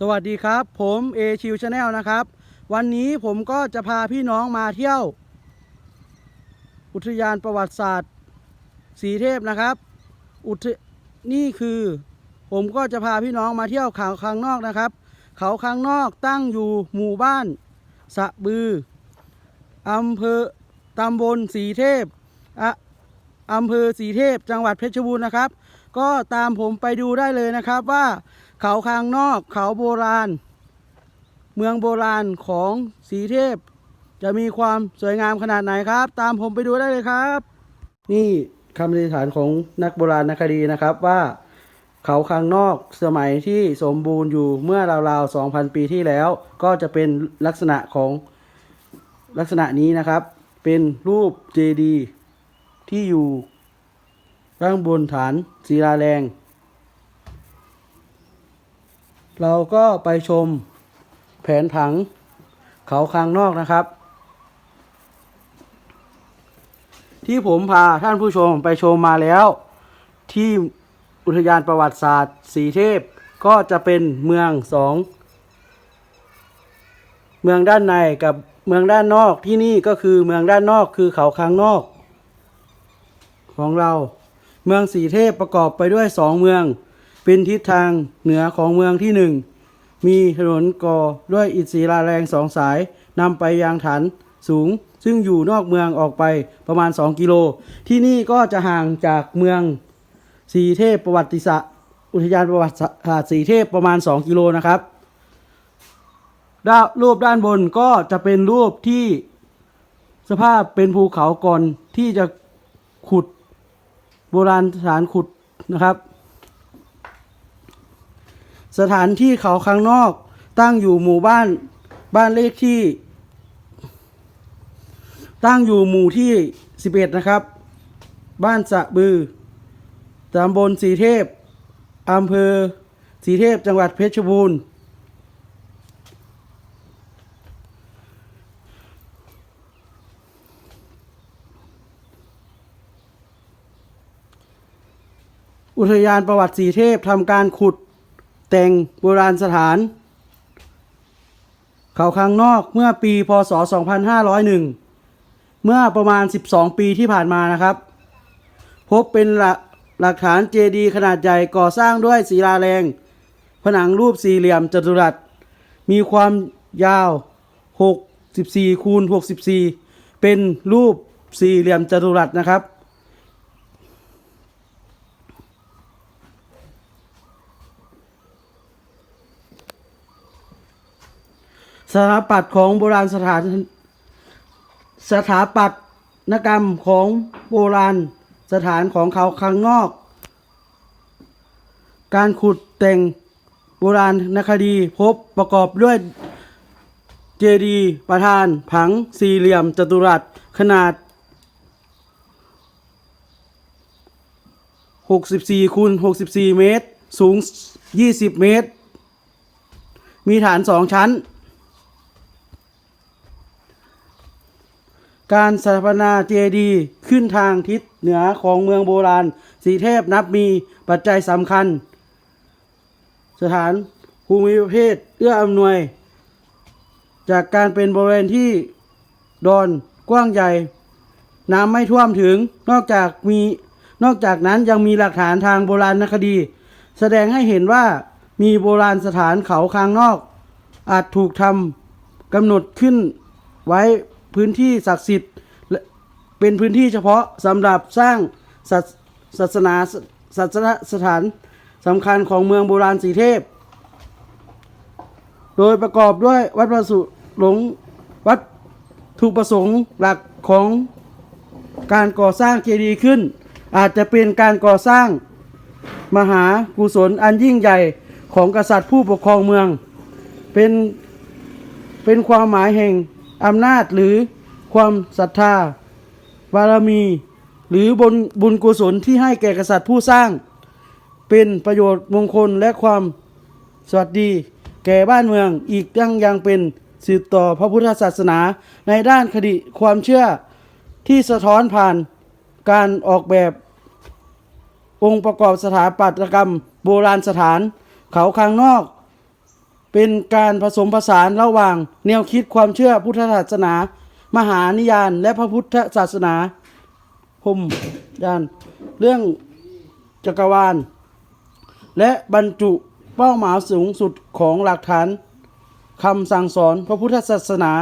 สวัสดีครับ ผมเอชิวชาแนลนะครับ วันนี้ผมก็จะพาพี่น้องมาเที่ยว อุทยานประวัติศาสตร์สีเทพนะครับ อุทนี่คือ ผมก็จะพาพี่น้องมาเที่ยวเขาข้างนอกนะครับ เขาข้างนอกตั้งอยู่หมู่บ้านสะบืออำเภอตำบลสีเทพอะอำเภอสีเทพจังหวัดเพชรบูรณ์นะครับ ก็ตามผมไปดูได้เลยนะครับว่า เขาข้างนอกเขาโบราณ เมืองโบราณของสีเทพ จะมีความสวยงามขนาดไหนครับ ตามผมไปดูได้เลยครับ นี่คำอธิษฐานของนักโบราณคดีนะครับว่าเขาข้างนอกสมัยที่สมบูรณ์อยู่เมื่อราวๆ 2,000 ปีที่แล้ว ก็จะเป็นลักษณะของลักษณะนี้นะครับ เป็นรูปเจดีย์ที่อยู่ข้างบนฐานศิลาแรง เราก็ไปชมแผนผังเขาข้างนอกนะครับ ที่ผมพาท่านผู้ชมไปชมมาแล้ว ที่อุทยานประวัติศาสตร์สีเทพก็จะเป็นเมืองสองเมืองด้านในกับเมืองด้านนอกที่นี่ก็คือเมืองด้านนอกคือเขาข้างนอก ของเรา เมืองสีเทพประกอบไปด้วยสองเมือง เป็นทิศทางเหนือของเมืองที่หนึ่งมีถนนก่อด้วยอิฐศิลาแรงสองสายนำไปยังฐานสูง ซึ่งอยู่นอกเมืองออกไปประมาณ 2 กิโล ที่นี่ก็จะห่างจากเมืองสีเทพประวัติศาสตร์อุทยานประวัติศาสตร์สีเทพประมาณ 2 กิโลนะครับด้ารูปด้านบนก็จะเป็นรูปที่สภาพเป็นภูเขาก่อนที่จะขุดโบราณสถานขุดนะครับ สถานที่เขาข้างนอกตั้งอยู่หมู่บ้านบ้านเลขที่ ตั้งอยู่หมู่ที่ 11 นะครับ บ้านสะบือตำบลสีเทพอำเภอสีเทพจังหวัดเพชรบูรณ์อุทยานประวัติสีเทพทำการขุด แต่งโบราณสถาน เขาข้างนอกเมื่อปีพศ 2501 เมื่อประมาณ 12 ปีที่ผ่านมานะครับ พบเป็นหลักหลักฐานเจดีขนาดใหญ่ก่อสร้างด้วยศิลาแรง ผนังรูปสี่เหลี่ยมจัตุรัส มีความยาว 64คูณ64 เป็นรูปสี่เหลี่ยมจัตุรัสนะครับ สถาปัตย์ของโบราณสถานสถาปัตนกรรมของโบราณสถานของเขาข้างนอก การขุดแต่งโบราณนคดีพบประกอบด้วยเจดีย์ประธานผังสี่เหลี่ยมจัตุรัสขนาด 64คูณ64 เมตร สูง 20 เมตร มีฐานสองชั้น การสถาปนาเจดีย์ขึ้นทางทิศเหนือของเมืองโบราณ สีเทพนับมีปัจจัยสำคัญ สถานภูมิประเภทเอื้ออำนวย จากการเป็นบริเวณที่ดอนกว้างใหญ่ น้ำไม่ท่วมถึงนอกจากมีนอกจากนั้นยังมีหลักฐานทางโบราณคดี แสดงให้เห็นว่ามีโบราณสถานเขาข้างนอก อาจถูกทำกำหนดขึ้นไว้ พื้นที่ศักดิ์สิทธิ์เป็นพื้นที่เฉพาะสำหรับสร้างศาสศาสนาศาสนสถานสำคัญของเมืองโบราณสีเทพ โดยประกอบด้วยวัดประสุหลงวัดถูกประสงค์หลักของการก่อสร้างเจดีย์ขึ้น อาจจะเป็นการก่อสร้างมหากุศลอันยิ่งใหญ่ของกษัตริย์ผู้ปกครองเมือง เป็นเป็นความหมายแห่ง อำนาจหรือความศรัทธา บารมี หรือบุญบุญกุศลที่ให้แก่กษัตริย์ผู้สร้าง เป็นประโยชน์มงคลและความสวัสดี แก่บ้านเมืองอีกยังยังเป็นสืบต่อพระพุทธศาสนาในด้านคดีความเชื่อที่สะท้อนผ่านการออกแบบ องค์ประกอบสถาปัตยกรรม โบราณสถาน เขาข้างนอก เป็นการผสมผสานระหว่าง แนวคิดความเชื่อพุทธศาสนา มหานิยานและพระพุทธศาสนาพรมยานเรื่องจักรวาล และบรรจุเป้าหมายสูงสุดของหลักฐานคำสั่งสอนพระพุทธศาสนา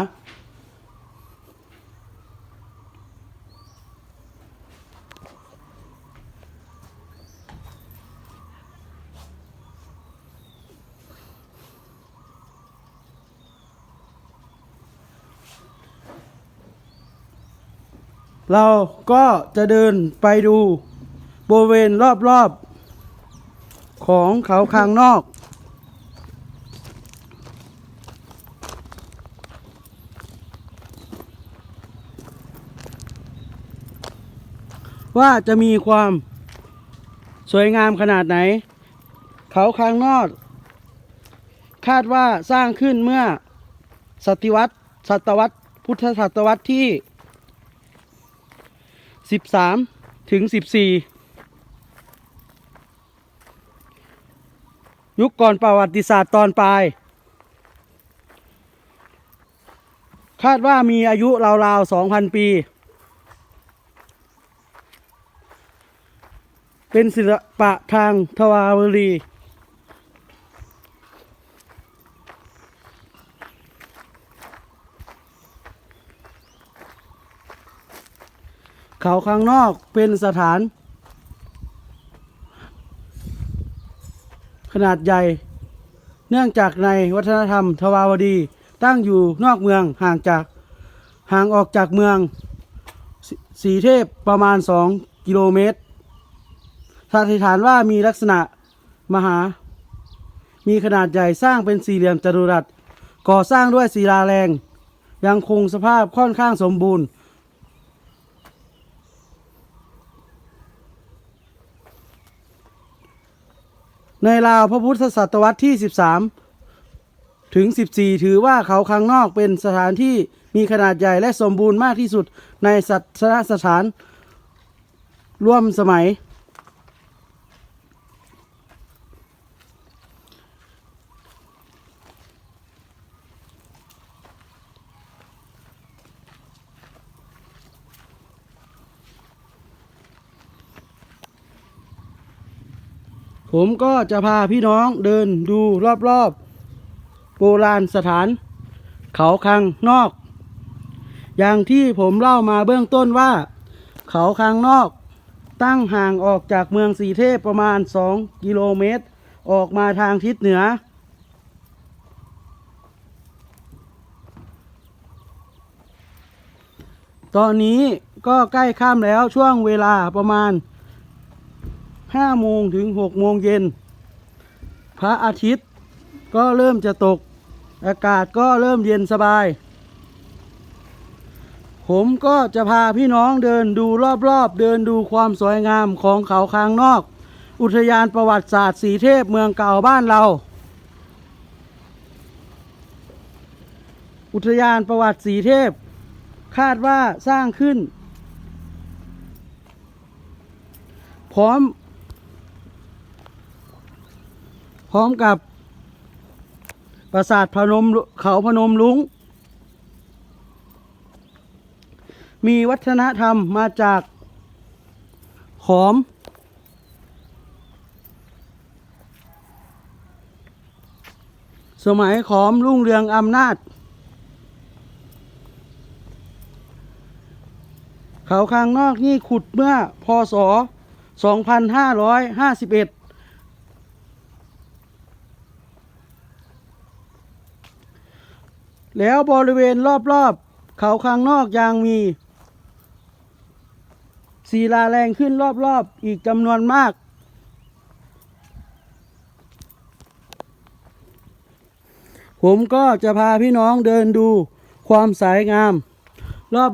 เราก็จะเดินไปดูบริเวณรอบๆ ของเขาคางนอก ว่าจะมีความสวยงามขนาดไหน เขาคางนอก คาดว่าสร้างขึ้นเมื่อศตวรรษศตวรรษพุทธศตวรรษที่ สิบสามถึงสิบสี่ยุคก่อนประวัติศาสตร์ตอนปลาย คาดว่ามีอายุราวๆสองพันปี เป็นศิลปะทางทวารวดี เขาข้างนอกเป็นสถาน ขนาดใหญ่ เนื่องจากในวัฒนธรรมทวารวดีตั้งอยู่นอกเมืองห่างจากห่างออกจากเมืองสสีเทพประมาณ 2 กิโลเมตรสันนิษฐานว่ามีลักษณะมหา มีขนาดใหญ่สร้างเป็นสี่เหลี่ยมจัตุรัสก่อสร้างด้วยศิลาแรง ยังคงสภาพค่อนข้างสมบูรณ์ ในราวพระพุทธศตวรรษที่ 13 ถึง 14 ถือว่าเขาข้างนอกเป็นสถานที่มีขนาดใหญ่และสมบูรณ์มากที่สุดในสัตนสถานร่วมสมัย ผมก็จะพาพี่น้องเดินดูรอบๆ โบราณสถาน เขาคังนอก อย่างที่ผมเล่ามาเบื้องต้นว่า เขาคังนอก ตั้งห่างออกจากเมืองสีเทพประมาณ 2 กิโลเมตร ออกมาทางทิศเหนือ ตอนนี้ก็ใกล้ค่ำแล้วช่วงเวลาประมาณ ห้าโมงถึงหกโมงเย็น พระอาทิตย์ ก็เริ่มจะตก อากาศก็เริ่มเย็นสบาย ผมก็จะพาพี่น้องเดินดูรอบๆ เดินดูความสวยงามของเขาคางนอก อุทยานประวัติศาสตร์สีเทพเมืองเก่าบ้านเรา อุทยานประวัติสีเทพ คาดว่าสร้างขึ้น พร้อม พร้อมกับปราสาทพนมเขาพนมลุงมีวัฒนธรรมมาจากขอม สมัยขอมรุ่งเรืองอำนาจ เขาข้างนอกนี่ขุดเมื่อพศ 2551 แล้วบริเวณรอบๆ เขาคางนอกยังมีศิลาแรงขึ้นรอบๆ อีกจำนวนมาก ผมก็จะพาพี่น้องเดินดูความสวยงาม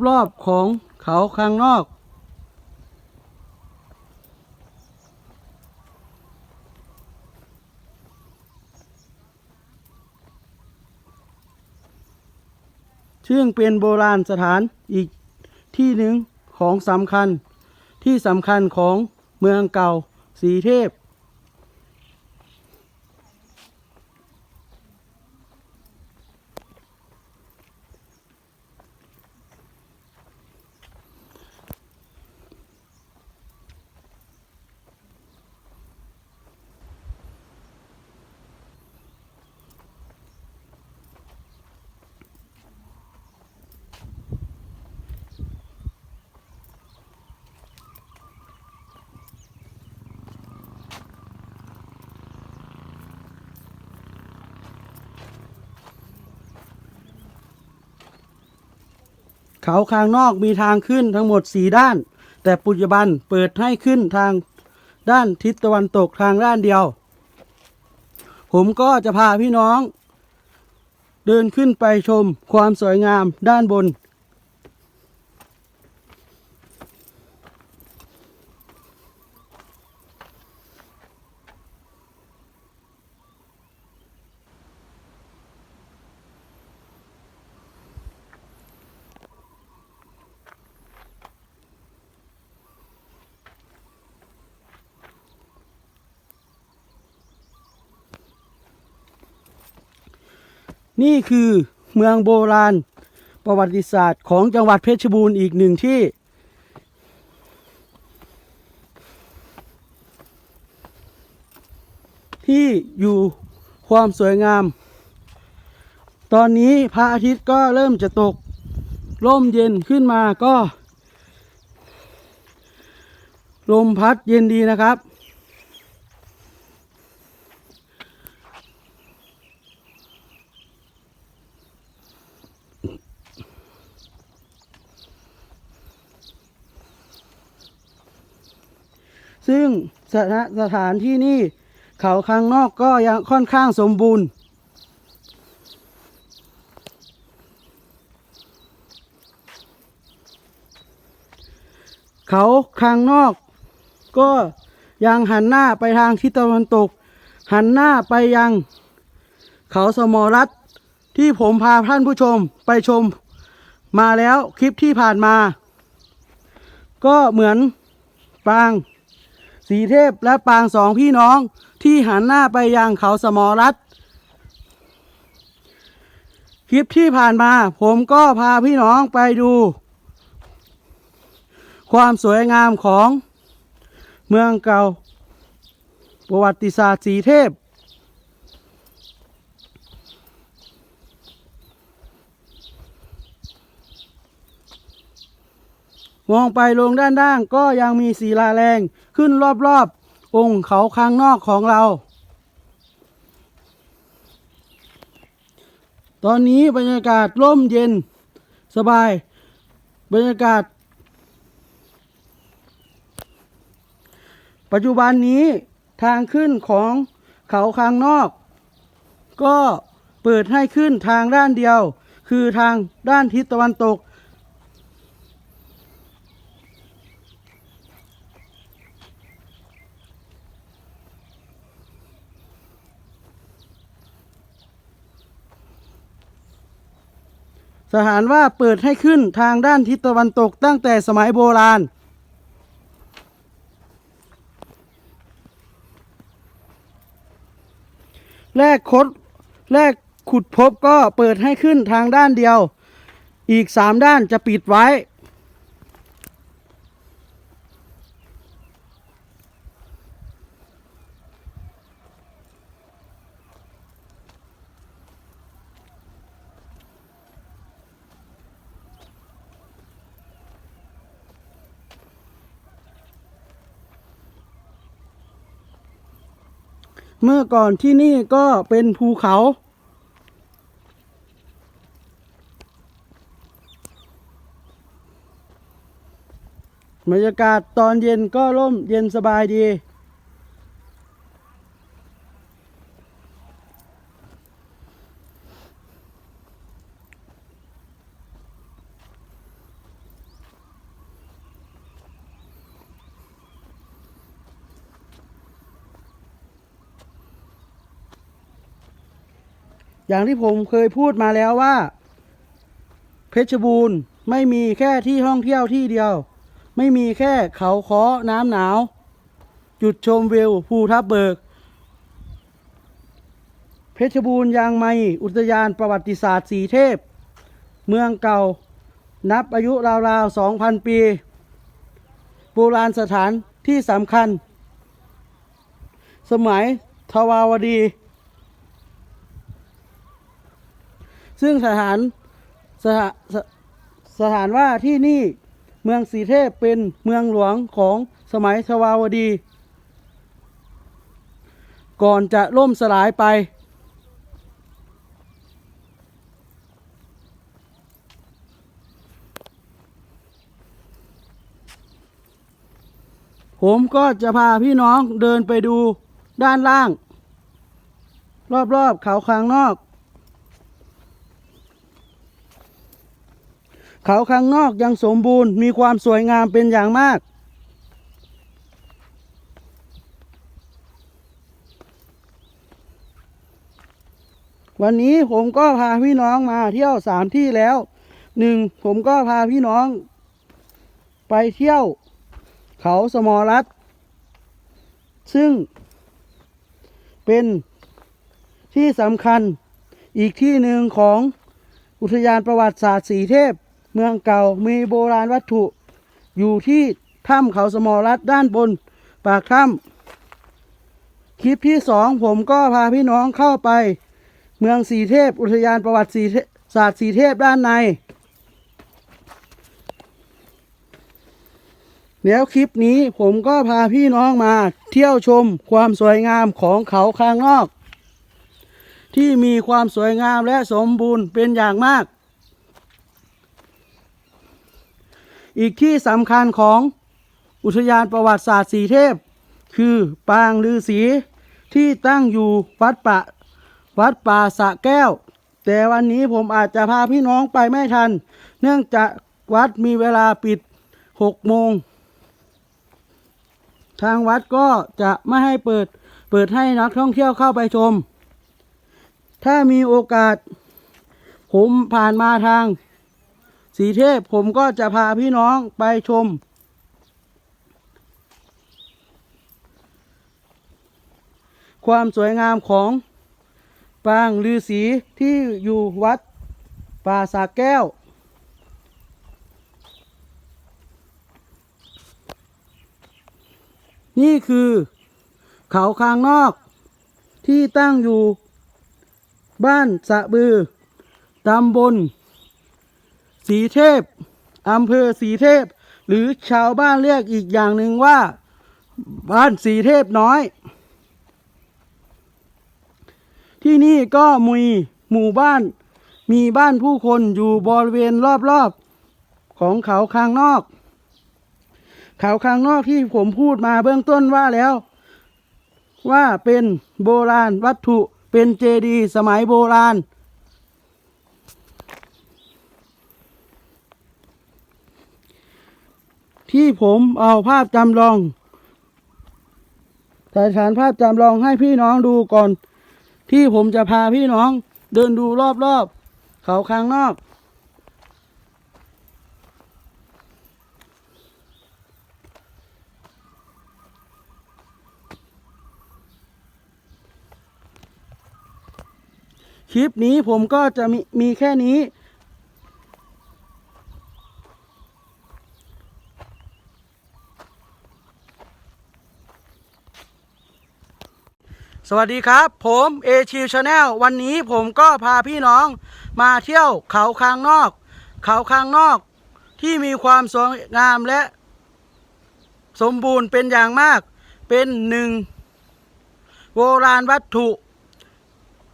รอบๆ ของเขาคางนอก ซึ่งเป็นโบราณสถานอีกที่หนึ่งของสำคัญที่สำคัญของเมืองเก่าสีเทพ เขาคางนอกมีทางขึ้นทั้งหมดสีด้าน แต่ปัจจุบันเปิดให้ขึ้นทางด้านทิศตะวันตกทางด้านเดียว ผมก็จะพาพี่น้อง เดินขึ้นไปชมความสวยงามด้านบน นี่คือเมืองโบราณประวัติศาสตร์ของจังหวัดเพชรบูรณ์อีกหนึ่งที่ ที่อยู่ความสวยงาม ตอนนี้พระอาทิตย์ก็เริ่มจะตกร่มเย็นขึ้นมาก็ ลมพัดเย็นดีนะครับ ซึ่งสถาสถานที่นี่เขาข้างนอกก็ยังค่อนข้างสมบูรณ์ เขาข้างนอกก็ยังหันหน้าไปทางทิศตะวันตก หันหน้าไปยัง เขาสมรัฐที่ผมพาท่านผู้ชมไปชม มาแล้วคลิปที่ผ่านมา ก็เหมือนปาง สีเทพและปางสองพี่น้องที่หันหน้าไปยังเขาสมอรัฐคลิปที่ผ่านมาผมก็พาพี่น้องไปดู ความสวยงามของเมืองเก่า ประวัติศาสตร์สีเทพ มองไปลงด้านด้านก็ยังมีศิลาแรง ขึ้นรอบๆ องค์เขาข้างนอกของเรา ตอนนี้บรรยากาศร่มเย็นสบาย บรรยากาศ ปัจจุบันนี้ทางขึ้นของเขาข้างนอก ก็เปิดให้ขึ้นทางด้านเดียว คือทางด้านทิศตะวันตก สถานว่าเปิดให้ขึ้นทางด้านทิศตะวันตกตั้งแต่สมัยโบราณ แรกคดแรกขุดพบก็เปิดให้ขึ้นทางด้านเดียว อีกสามด้านจะปิดไว้ เมื่อก่อนที่นี่ก็เป็นภูเขา บรรยากาศตอนเย็นก็ร่มเย็นสบายดี อย่างที่ผมเคยพูดมาแล้วว่า เพชรบูรณ์ไม่มีแค่ที่ท่องเที่ยวที่เดียว ไม่มีแค่เขาค้อน้ำหนาว จุดชมวิวภูทับเบิก เพชรบูรณ์ยังมีอุทยานประวัติศาสตร์สีเทพ เมืองเก่านับอายุราวๆ 2,000 ปี โบราณสถานที่สำคัญ สมัยทวาวดี ซึ่งสถานสถาสถานว่าที่นี่เมืองสีเทพเป็นเมืองหลวงของสมัยชวาวดี ก่อนจะล่มสลายไป ผมก็จะพาพี่น้องเดินไปดูด้านล่าง รอบๆเขาคางนอก เขาข้างนอกยังสมบูรณ์มีความสวยงามเป็นอย่างมาก วันนี้ผมก็พาพี่น้องมาเที่ยวสามที่แล้วหนึ่งผมก็พาพี่น้อง ไปเที่ยวเขาสมอรัฐซึ่งเป็นที่สำคัญอีกที่หนึ่งของอุทยานประวัติศาสตร์สีเทพ เมืองเก่ามีโบราณวัตถุ อยู่ที่ถ้ำเขาสมอรัฐด้านบนปากถ้ำคลิปที่สองผมก็พาพี่น้องเข้าไป เมืองสีเทพอุทยานประวัติศาสตร์สีเทพด้านใน แล้วคลิปนี้ผมก็พาพี่น้องมาเที่ยวชมความสวยงามของเขาข้างนอก ที่มีความสวยงามและสมบูรณ์เป็นอย่างมาก อีกที่สำคัญของอุทยานประวัติศาสตร์สีเทพ คือปางฤาษีที่ตั้งอยู่วัดป่าวัดป่าสะแก้ว แต่วันนี้ผมอาจจะพาพี่น้องไปไม่ทัน เนื่องจากวัดมีเวลาปิดหกโมง ทางวัดก็จะไม่ให้เปิดเปิดให้นักท่องเที่ยวเข้าไปชม ถ้ามีโอกาส ผมผ่านมาทาง สีเทพผมก็จะพาพี่น้องไปชม ความสวยงามของปางฤาษีที่อยู่วัดป่าสาแก้ว นี่คือเขาคางนอกที่ตั้งอยู่บ้านสะบือตำบล สีเทพอำเภอสีเทพ หรือชาวบ้านเรียกอีกอย่างหนึ่งว่า บ้านสีเทพน้อย ที่นี่ก็มีหมู่บ้าน มีบ้านผู้คนอยู่บริเวณรอบๆของเขาข้างนอก เขาข้างนอกที่ผมพูดมาเบื้องต้นว่าแล้ว ว่าเป็นโบราณวัตถุเป็นเจดีย์สมัยโบราณ ที่ผมเอาภาพจำลองถ่ายฐานภาพจำลองให้พี่น้องดูก่อน ที่ผมจะพาพี่น้องเดินดูรอบๆ เขาข้างนอกคลิปนี้ผมก็จะมีมีแค่นี้ วัสดีครับ ผมเอชิวชาแนลวันนี้ผมก็พาพี่น้องมาเที่ยวเขาคางนอก เขาคางนอก ที่มีความสวยงามและ สมบูรณ์เป็นอย่างมาก เป็นหนึ่งโบราณวัตถุ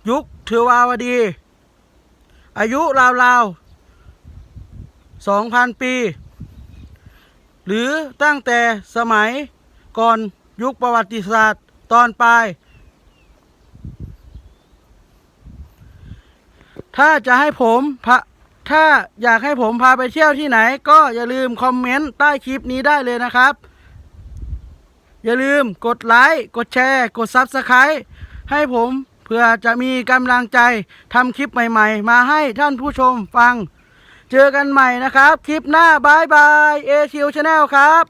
ยุคเทวาวดี อายุราวๆสองพันปี หรือตั้งแต่สมัยก่อนยุคประวัติศาสตร์ตอนปลาย ถ้าจะให้ผมพาถ้าอยากให้ผมพาไปเที่ยวที่ไหน ก็อย่าลืมคอมเมนต์ใต้คลิปนี้ได้เลยนะครับ อย่าลืมกดไลค์กดแชร์ กดซับสไครต์ให้ผมเพื่อจะมีกำลังใจทำคลิปใหม่ ๆ มาให้ท่านผู้ชมฟัง เจอกันใหม่นะครับ คลิปหน้าบายบายเอชิวชาแนลครับ